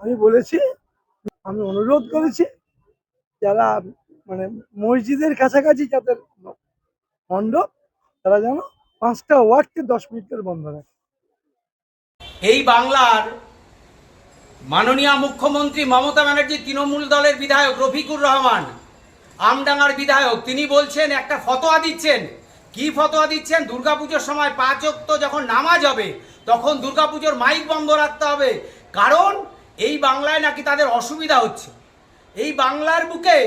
আমি বলেছি, আমি অনুরোধ করেছি যারা মানে মসজিদের কাছাকাছি যাদের মণ্ডপ, তারা যেন পাঁচটা ওয়ার্ডকে দশ মিনিটের বন্ধ রাখে। এই বাংলার মাননীয় মুখ্যমন্ত্রী মমতা ব্যানার্জি তৃণমূল দলের বিধায়ক রফিকুর রহমান, আমডাঙ্গার বিধায়ক, তিনি বলছেন, একটা ফতোয়া দিচ্ছেন। কি ফতোয়া দিচ্ছেন? দুর্গাপুজোর সময় পাঁচ যখন নামাজ হবে, তখন দুর্গাপুজোর মাইক বন্ধ রাখতে হবে। কারণ এই বাংলায় নাকি তাদের অসুবিধা হচ্ছে? এই বাংলার বুকে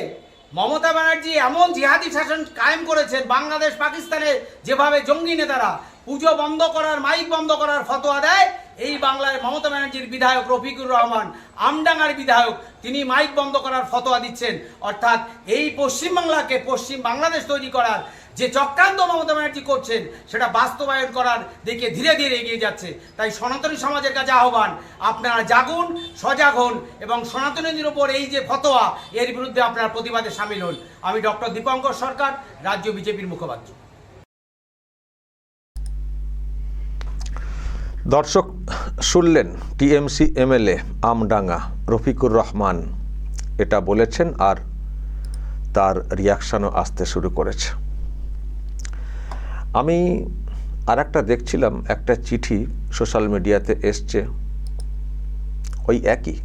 মমতা ব্যানার্জি এমন জিহাদি শাসন কায়েম করেছেন, বাংলাদেশ পাকিস্তানে যেভাবে জঙ্গি নেতারা পুজো বন্ধ করার, মাইক বন্ধ করার ফতোয়া দেয়, এই বাংলায় মমতা ব্যানার্জির বিধায়ক রফিকুর রহমান, আমডাঙ্গার বিধায়ক, তিনি মাইক বন্ধ করার ফতোয়া দিচ্ছেন। অর্থাৎ এই পশ্চিমবাংলাকে পশ্চিম বাংলাদেশ তৈরি করার যে চক্রান্ত মমতা ব্যানার্জি করছেন, সেটা বাস্তবায়ন করার দিকে ধীরে ধীরে এগিয়ে যাচ্ছে। তাই সনাতনী সমাজের কাছে আহ্বান, আপনারা জাগুন, সজাগ হন এবং সনাতনীদের ওপর এই যে ফতোয়া, এর বিরুদ্ধে আপনার প্রতিবাদে সামিল হন। আমি ডক্টর দীপঙ্কর সরকার, রাজ্য বিজেপির মুখপাত্র। দর্শক, শুনলেন টিএমসি এমএলএ আমডাঙ্গা রফিকুর রহমান। এটা বলেছেন আর তার রিয়াকশানও আসতে শুরু করেছে। আমি আর একটা দেখছিলাম, একটা চিঠি সোশ্যাল মিডিয়াতে এসছে। ওই একই।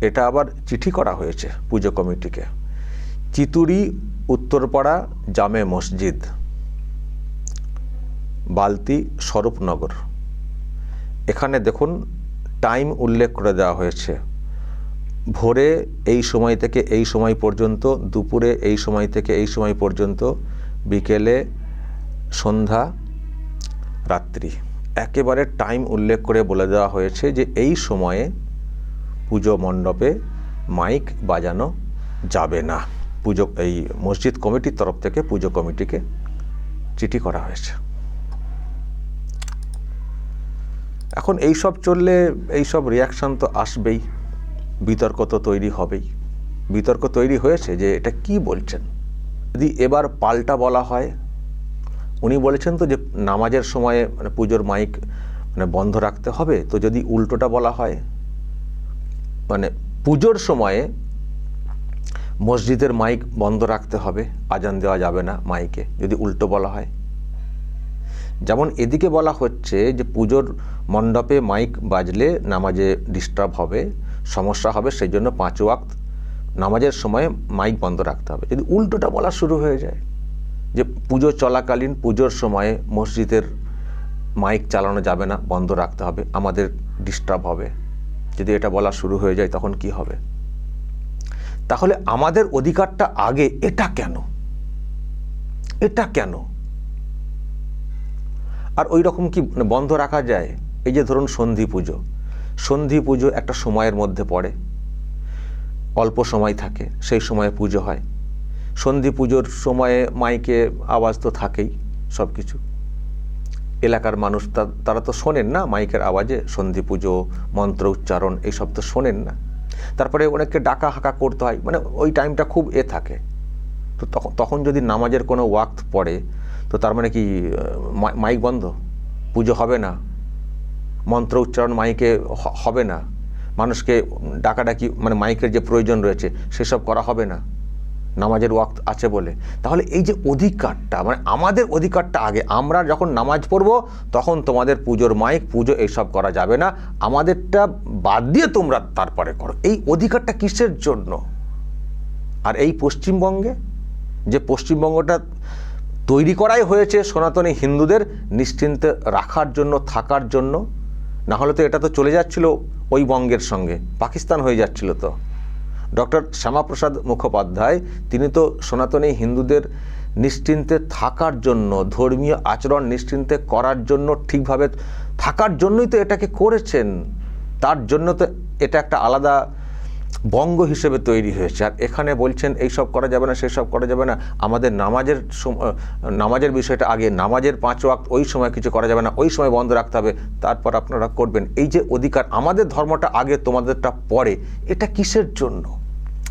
এটা আবার চিঠি করা হয়েছে পুজো কমিটিকে। চিতুরি, উত্তরপাড়া, জামে মসজিদ। বালতি, স্বরূপনগর। এখানে দেখুন, টাইম উল্লেখ করে দেওয়া হয়েছে। ভোরে এই সময় থেকে এই সময় পর্যন্ত, দুপুরে এই সময় থেকে এই সময় পর্যন্ত, বিকেলে সন্ধ্যা, রাত্রি। একেবারে টাইম উল্লেখ করে বলে দেওয়া হয়েছে যে এই সময়ে পুজো মণ্ডপে মাইক বাজানো যাবে না। পুজো, এই মসজিদ কমিটির তরফ থেকে পুজো কমিটিকে চিঠি করা হয়েছে। এখন এই সব চললে এই সব রিয়াকশান তো আসবেই। বিতর্ক তো তৈরি হবেই। বিতর্ক তৈরি হয়েছে যে এটা কি বলছেন? যদি এবার পাল্টা বলা হয় উনি বলেছেন তো যে নামাজের সময়ে মানে পুজোর মাইক মানে বন্ধ রাখতে হবে, তো যদি উল্টোটা বলা হয় মানে পুজোর সময়ে মসজিদের মাইক বন্ধ রাখতে হবে, আজান দেওয়া যাবে না মাইকে, যদি উল্টো বলা হয়। যেমন এদিকে বলা হচ্ছে যে পুজোর মণ্ডপে মাইক বাজলে নামাজে ডিস্টার্ব হবে, সমস্যা হবে, সেই জন্য পাঁচ ওয়াক্ত নামাজের সময় মাইক বন্ধ রাখতে হবে। যদি উল্টোটা বলা শুরু হয়ে যায় যে পুজো চলাকালীন পুজোর সময়ে মসজিদের মাইক চালানো যাবে না, বন্ধ রাখতে হবে, আমাদের ডিস্টার্ব হবে। যদি এটা বলা শুরু হয়ে যায় তখন কি হবে? তাহলে আমাদের অধিকারটা আগে এটা কেন? এটা কেন? আর ওই রকম কি মানে বন্ধ রাখা যায়? এই যে ধরুন সন্ধি পুজো। সন্ধি পুজো একটা সময়ের মধ্যে পড়ে। অল্প সময় থাকে, সেই সময়ে পুজো হয়। সন্ধি পুজোর সময়ে মাইকে আওয়াজ তো থাকেই সব কিছু। এলাকার মানুষ তারা তো শোনেন না মাইকের আওয়াজে, সন্ধি পুজো, মন্ত্র উচ্চারণ এইসব তো শোনেন না। তারপরে অনেককে ডাকা হাঁকা করতে হয় মানে ওই টাইমটা খুব এ থাকে। তো তখন তখন যদি নামাজের কোনো ওয়াক্ত পড়ে, তো তার মানে কি মাইক বন্ধ? পুজো হবে না। মন্ত্র উচ্চারণ মাইকে হবে না। মানুষকে ডাকাডাকি মানে মাইকের যে প্রয়োজন রয়েছে, সেসব করা হবে না। নামাজের ওয়াক্ত আছে বলে। তাহলে এই যে অধিকারটা মানে আমাদের অধিকারটা আগে, আমরা যখন নামাজ পড়ব, তখন তোমাদের পুজোর মাইক, পুজো এইসব করা যাবে না। আমাদেরটা বাদ দিয়ে তোমরা তারপরে করো। এই অধিকারটা কিসের জন্য? আর এই পশ্চিমবঙ্গে, যে পশ্চিমবঙ্গটা তৈরি করাই হয়েছে সনাতনী হিন্দুদের নিশ্চিন্তে রাখার জন্য, থাকার জন্য না হলে তো এটা তো চলে যাচ্ছিল ওই বঙ্গের সঙ্গে। পাকিস্তান হয়ে যাচ্ছিল তো। ডক্টর শ্যামাপ্রসাদ মুখোপাধ্যায়। তিনি তো সনাতনী হিন্দুদের নিশ্চিন্তে থাকার জন্য, ধর্মীয় আচরণ নিশ্চিন্তে করার জন্য, ঠিকভাবে থাকার জন্যই তো এটাকে করেছেন। তার জন্য তো এটা একটা আলাদা বঙ্গ হিসেবে তৈরি হয়েছে। আর এখানে বলছেন, এই সব করা যাবে না সেসব করা যাবে না। আমাদের নামাজের নামাজের বিষয়টা আগে, নামাজের পাঁচ ওয়াক্ত ওই সময় কিছু করা যাবে না, ওই সময় বন্ধ রাখতে হবে। তারপর আপনারা করবেন। এই যে অধিকার, আমাদের ধর্মটা আগে, তোমাদেরটা পরে, এটা কিসের জন্য?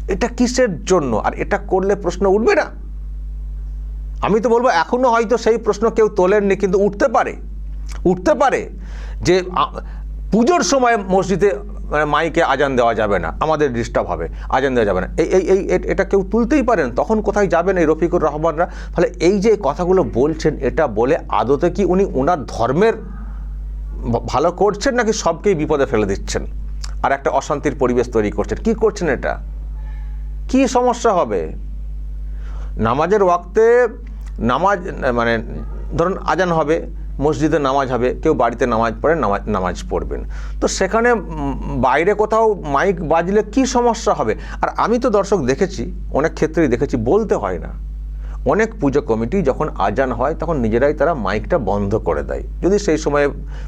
এটা কিসের জন্য? আর এটা করলে প্রশ্ন উঠবে না। আমি তো বলব, এখনও হয়তো সেই প্রশ্ন কেউ তোলেননি, কিন্তু উঠতে পারে। উঠতে পারে যে পুজোর সময় মসজিদে মানে মাইকে আজান দেওয়া যাবে না, আমাদের ডিস্টার্ব হবে, আজান দেওয়া যাবে না। এই এই এই এটা কেউ তুলতেই পারেন, তখন কোথায় যাবেন এই রফিকুর রহমানরা? ফলে এই যে কথাগুলো বলছেন, এটা বলে আদতে কি উনি ওনার ধর্মের ভালো করছেন নাকি সবকেই বিপদে ফেলে দিচ্ছেন? আর একটা অশান্তির পরিবেশ তৈরি করছেন, কি করছেন এটা? কি সমস্যা হবে? নামাজের ওয়াক্তে নামাজ মানে ধরুন আজান হবে মসজিদে নামাজ হবে, কেউ বাড়িতে নামাজ পড়ে, নামাজ নামাজ পড়বেন। তো সেখানে বাইরে কোথাও মাইক বাজলে কি সমস্যা হবে? আর আমি তো দর্শক দেখেছি, অনেক ক্ষেত্রেই দেখেছি, বলতে হয় না। অনেক পুজো কমিটি যখন আজান হয়, তখন নিজেরাই তারা মাইকটা বন্ধ করে দেয়। যদি সেই সময়ে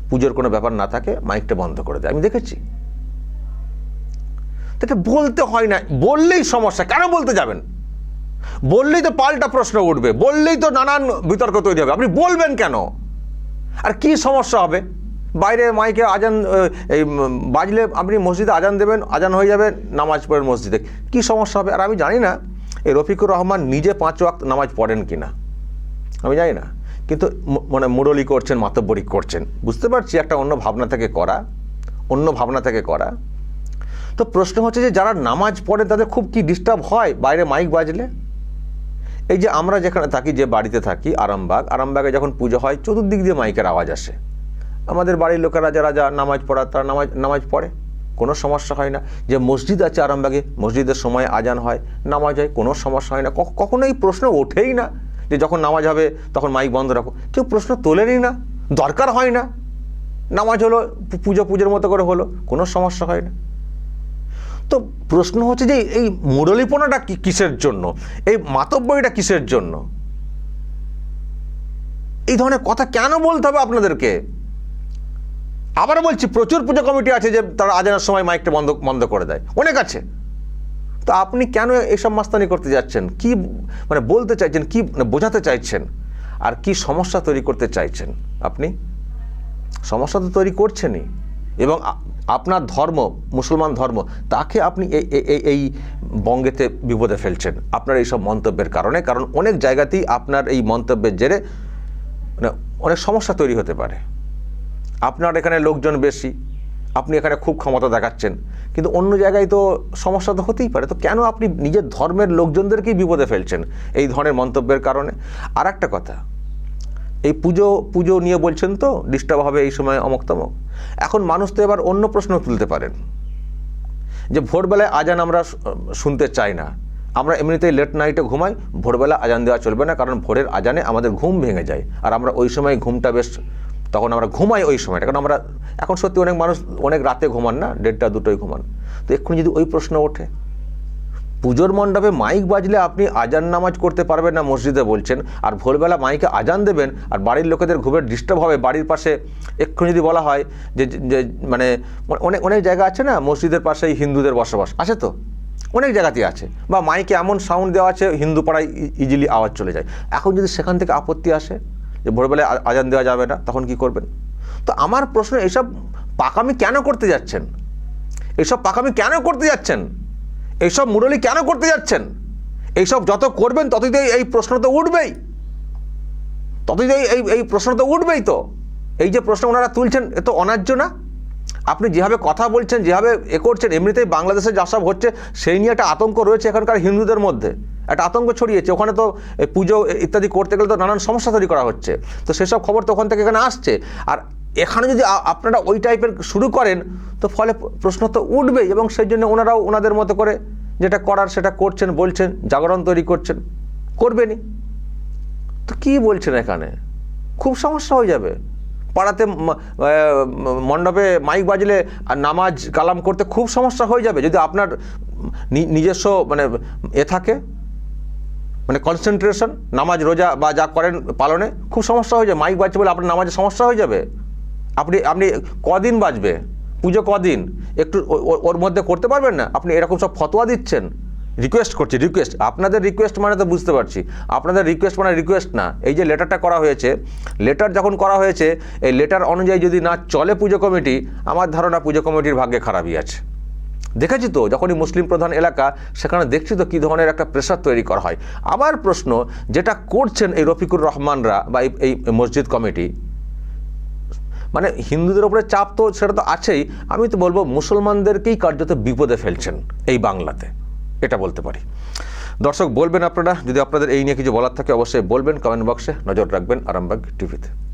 পুজোর কোনো ব্যাপার না থাকে, মাইকটা বন্ধ করে দেয়। আমি দেখেছি। তো এটা বলতে হয় না। বললেই সমস্যা। কেন বলতে যাবেন? বললেই তো পাল্টা প্রশ্ন উঠবে। বললেই তো নানান বিতর্ক তৈরি হবে। আপনি বলবেন কেন? আর কি সমস্যা হবে? বাইরে মাইকে আজান এই বাজলে আপনি মসজিদে আজান দেবেন, আজান হয়ে যাবে নামাজ পড়েন মসজিদে। কি সমস্যা হবে? আর আমি জানি না এই রফিকুর রহমান নিজে পাঁচ ওয়াক্ত নামাজ পড়েন কি না আমি জানি না। কিন্তু মানে মুরলি করছেন, মাতব্বরি করছেন। বুঝতে পারছি একটা অন্য ভাবনা থেকে করা, অন্য ভাবনা থেকে করা। তো প্রশ্ন হচ্ছে যে যারা নামাজ পড়ে তাদের খুব কি ডিস্টার্ব হয় বাইরে মাইক বাজলে? এই যে আমরা যেখানে থাকি, যে বাড়িতে থাকি, আরামবাগ, আরামবাগে যখন পুজো হয়, চতুর্দিক দিয়ে মাইকের আওয়াজ আসে। আমাদের বাড়ির লোকেরা যারা যা নামাজ পড়া, তারা নামাজ নামাজ পড়ে। কোনো সমস্যা হয় না। যে মসজিদ আছে আরামবাগে, মসজিদের সময় আজান হয়, নামাজ হয়, কোনো সমস্যা হয় না। কখ- কখনো এই প্রশ্ন ওঠেই না যে যখন নামাজ হবে, তখন মাইক বন্ধ রাখো। কেউ প্রশ্ন তোলেনি না। দরকার হয় না। নামাজ হলো পুজো পুজোর মতো করে হলো, কোনো সমস্যা হয় না। তো প্রশ্ন হচ্ছে যে এই মুরলীপনাটা কিসের জন্য? এই মাতব্বইটা কিসের জন্য? এই ধরনের কথা কেন বলতে হবে আপনাদেরকে? আবার বলছি, প্রচুর পুজো কমিটি আছে যে তারা আজানের সময় মাইকটা বন্ধ বন্ধ করে দেয়। অনেক আছে। তো আপনি কেন এইসব মাস্তানি করতে যাচ্ছেন? কি মানে বলতে চাইছেন? কি মানে বোঝাতে চাইছেন? আর কি সমস্যা তৈরি করতে চাইছেন আপনি? সমস্যা তো তৈরি করছেনই। এবং আপনার ধর্ম, মুসলমান ধর্ম, তাকে আপনি এই এই- বঙ্গেতে বিপদে ফেলছেন। আপনার এইসব মন্তব্যের কারণে, কারণ অনেক জায়গাতেই আপনার এই মন্তব্যের জেরে মানে অনেক সমস্যা তৈরি হতে পারে। আপনার এখানে লোকজন বেশি, আপনি এখানে খুব ক্ষমতা দেখাচ্ছেন, কিন্তু অন্য জায়গায় তো সমস্যা তো হতেই পারে। তো কেন আপনি নিজের ধর্মের লোকজনদেরকেই বিপদে ফেলছেন এই ধরনের মন্তব্যের কারণে? আর একটা কথা এই পুজো পুজো নিয়ে বলছেন তো ডিস্টার্ব হবে এই সময় অমক তমক এখন মানুষ তো এবার অন্য প্রশ্ন তুলতে পারেন। যে ভোরবেলায় আজান আমরা শুনতে চাই না। আমরা এমনিতেই লেট নাইটে ঘুমাই, ভোরবেলা আজান দেওয়া চলবে না, কারণ ভোরের আজানে আমাদের ঘুম ভেঙে যায়। আর আমরা ওই সময় ঘুমটা বেশ, তখন আমরা ঘুমাই ওই সময়টা, কারণ আমরা, এখন সত্যি অনেক মানুষ, অনেক রাতে ঘুমান না, দেড়টা দুটোই ঘুমান। তো এক্ষুনি যদি ওই প্রশ্ন ওঠে পুজোর মণ্ডপে মাইক বাজলে আপনি আজান নামাজ করতে পারবেন না, মসজিদে বলছেন। আর ভোরবেলা মাইকে আজান দেবেন, আর বাড়ির লোকেদের ঘুমের ডিস্টার্ব হবে। বাড়ির পাশে এক্ষুনি যদি বলা হয় যে মানে অনেক অনেক জায়গা আছে না, মসজিদের পাশেই হিন্দুদের বসবাস, আছে তো? অনেক জায়গাতেই আছে। বা মাইকে এমন সাউন্ড দেওয়া আছে, হিন্দু পাড়ায় ইজিলি আওয়াজ চলে যায়। এখন যদি সেখান থেকে আপত্তি আসে, যে ভোরবেলায় আজান দেওয়া যাবে না, তখন কি করবেন? তো আমার প্রশ্ন, এসব পাকামি কেন করতে যাচ্ছেন? এসব পাকামি কেন করতে যাচ্ছেন? এইসব মুরলি কেন করতে যাচ্ছেন? এইসব যত করবেন ততই তো এই প্রশ্ন তো উঠবেই। ততই তো এই- এই প্রশ্ন তো উঠবেই তো। এই যে প্রশ্ন ওনারা তুলছেন, এ তো অন্যায্য না। আপনি যেভাবে কথা বলছেন, যেভাবে এ করছেন, এমনিতেই বাংলাদেশে যা সব হচ্ছে, সেই নিয়ে একটা আতঙ্ক রয়েছে এখানকার হিন্দুদের মধ্যে। একটা আতঙ্ক ছড়িয়েছে। ওখানে তো পুজো ইত্যাদি করতে গেলে তো নানান সমস্যা তৈরি করা হচ্ছে। তো সেসব খবর তো ওখান থেকে এখানে আসছে। আর এখানে যদি আপনারা ওই টাইপের শুরু করেন, তো ফলে প্রশ্ন তো উঠবেই এবং সেই জন্য ওনারাও ওনাদের মতো করে যেটা করার সেটা করছেন, বলছেন, জাগরণ তৈরি করছেন, করবেনই। তো কি বলছেন এখানে? খুব সমস্যা হয়ে যাবে। পাড়াতে মণ্ডপে মাইক বাজলে আর নামাজ কালাম করতে খুব সমস্যা হয়ে যাবে। যদি আপনার নিজস্ব মানে এ থাকে মানে কনসেন্ট্রেশন নামাজ, রোজা বা যা করেন পালনে, খুব সমস্যা হয়ে যাবে। মাইক বাজছে বলে আপনার নামাজে সমস্যা হয়ে যাবে। আপনি আপনি কদিন বাজবে পুজো কদিন? একটু ওর মধ্যে করতে পারবেন না? আপনি এরকম সব ফতোয়া দিচ্ছেন? রিকোয়েস্ট করছি রিকোয়েস্ট আপনাদের রিকোয়েস্ট মানে তো বুঝতে পারছি। আপনাদের রিকোয়েস্ট মানে রিকোয়েস্ট না। এই যে লেটারটা করা হয়েছে লেটার যখন করা হয়েছে, এই লেটার অনুযায়ী যদি না চলে পুজো কমিটি, আমার ধারণা পুজো কমিটির ভাগ্যে খারাপই আছে। দেখেছি তো, যখনই মুসলিম প্রধান এলাকা, সেখানে দেখছি তো কী ধরনের একটা প্রেশার তৈরি করা হয়। আবার প্রশ্ন, যেটা করছেন এই রফিকুর রহমানরা বা এই মসজিদ কমিটি মানে হিন্দুদের ওপরে চাপ তো সেটা তো আছেই। আমি তো বলব মুসলমানদেরকেই কার্যত বিপদে ফেলছেন এই বাংলাতে। এটা বলতে পারি। দর্শক, বলবেন আপনারা, যদি আপনাদের এই নিয়ে কিছু বলার থাকে অবশ্যই বলবেন কমেন্ট বক্সে নজর রাখবেন আরামবাগ টিভিতে।